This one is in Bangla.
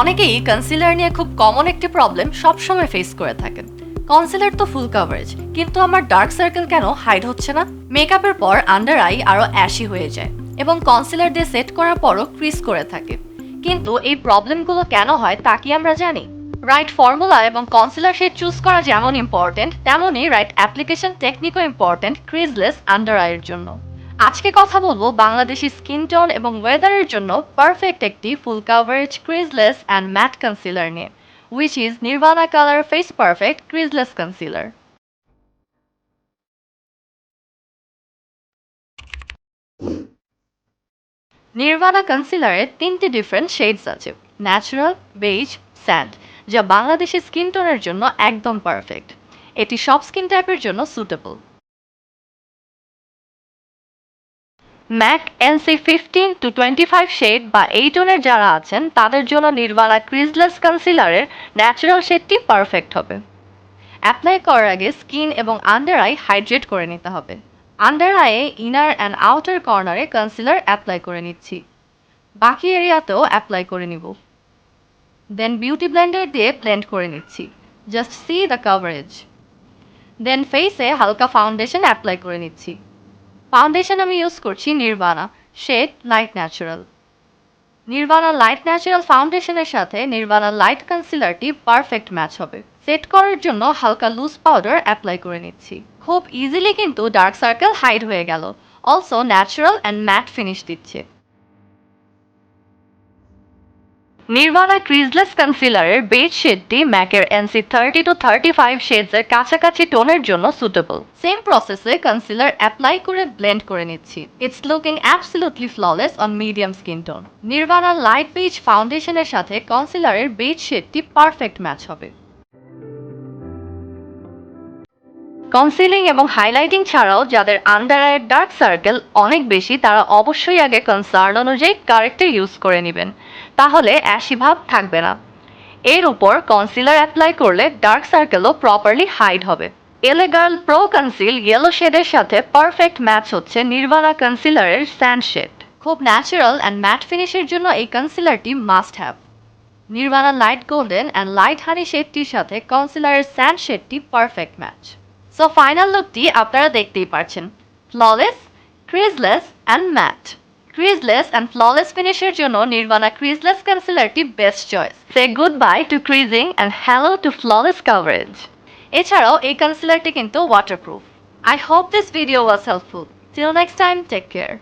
অনেকেই কনসিলার নিয়ে খুব কমন একটি প্রবলেম সবসময় ফেস করে থাকেন। কনসিলার তো ফুল কাভারেজ কিন্তু আমার ডার্ক সার্কেল কেন হাইড হচ্ছে না? মেকআপের পর আন্ডার আই আরও অ্যাশি হয়ে যায় এবং কনসিলার দিয়ে সেট করার পরও ক্রিজ করে থাকে। কিন্তু এই প্রবলেমগুলো কেন হয় তা কি আমরা জানি? রাইট ফর্মুলা এবং কনসিলার শেড চুজ করা যেমন ইম্পর্টেন্ট তেমনই রাইট অ্যাপ্লিকেশন টেকনিকও ইম্পর্টেন্ট ক্রিজলেস আন্ডার আইয়ের জন্য। আজকে কথা বলব বাংলাদেশি স্কিন টোন এবং ওয়েদারের জন্য পারফেক্ট একটি full coverage creaseless and matte concealer নিয়ে which is Nirvana colour face perfect creaseless concealer Nirvana কনসিলারের তিনটি ডিফারেন্ট শেডস আছে ন্যাচারাল বেজ স্যান্ড যা বাংলাদেশি স্কিন টোনের জন্য একদম পারফেক্ট এটি সব স্কিন টাইপের জন্য suitable MAC NC fifteen to twenty five shade বা এই টোনের যারা আছেন, তাদের জন্য নির্বাণা ক্রিজলেস কনসিলারের ন্যাচারাল শেডটি পারফেক্ট হবে। অ্যাপ্লাই করার আগে স্কিন এবং আন্ডার আই হাইড্রেট করে নিতে হবে। আন্ডার আইয়ে ইনার অ্যান্ড আউটার কর্নারে কনসিলার অ্যাপ্লাই করে নিচ্ছি। বাকি এরিয়াতেও অ্যাপ্লাই করে নিব। দেন বিউটি ব্লেন্ডার দিয়ে ব্লেন্ড করে নিচ্ছি। Just see the coverage then ফেসে হালকা ফাউন্ডেশন অ্যাপ্লাই করে নিচ্ছি। ফাউন্ডেশন আমি ইউজ করছি Nirvana shade light natural Nirvana light natural ফাউন্ডেশনের সাথে নির্বাণা লাইট কনসিলারটি পারফেক্ট ম্যাচ হবে। সেট করার জন্য হালকা লুজ পাউডার অ্যাপ্লাই করে নিচ্ছি। খুব ইজিলি কিন্তু ডার্ক সার্কেল হাইড হয়ে গেল। Also natural and matte finish দিচ্ছে। নির্বাণা ক্রিজলেস কনসিলারের বেজ শেডটি ম্যাকের NC thirty two thirty five শেডসের কাছাকাছি টোনের জন্য সুটেবল সেম প্রসেসে কনসিলার অ্যাপ্লাই করে ব্লেন্ড করে নিচ্ছি। It's looking absolutely flawless on medium skin tone Nirvana light beige ফাউন্ডেশনের সাথে কনসিলারের বেজ শেডটি পারফেক্ট ম্যাচ হবে। কনসিলিং এবং হাইলাইটিং ছাড়াও যাদের আন্ডার আইয়ের ডার্ক সার্কেল অনেক বেশি, তারা অবশ্যই আগে কনসার্ন অনুযায়ী কারেক্টর ইউজ করে নেবেন। তাহলে অ্যাশি ভাব থাকবে না। এর উপর কনসিলার অ্যাপ্লাই করলে ডার্ক সার্কেলও প্রপারলি হাইড হবে। এলেগার্ল প্রো কনসিল ইয়েলো শেডের সাথে পারফেক্ট ম্যাচ হচ্ছে নির্বাণা কনসিলারের স্যান্ড শেড খুব ন্যাচারাল অ্যান্ড ম্যাট ফিনিশের জন্য এই কনসিলারটি must have Nirvana light golden and light honey শেডটির সাথে কনসিলারের স্যান্ড শেডটি পারফেক্ট ম্যাচ সো ফাইনাল লুকটি আপনারা দেখতেই পারছেন। Flawless creaseless and matte creaseless and flawless ফিনিশের জন্য Nirvana creaseless কনসিলারটি best choice say good bye to creasing and hello to flawless coverage এছাড়াও এই কনসিলারটি কিন্তু waterproof I hope this video was helpful till next time take care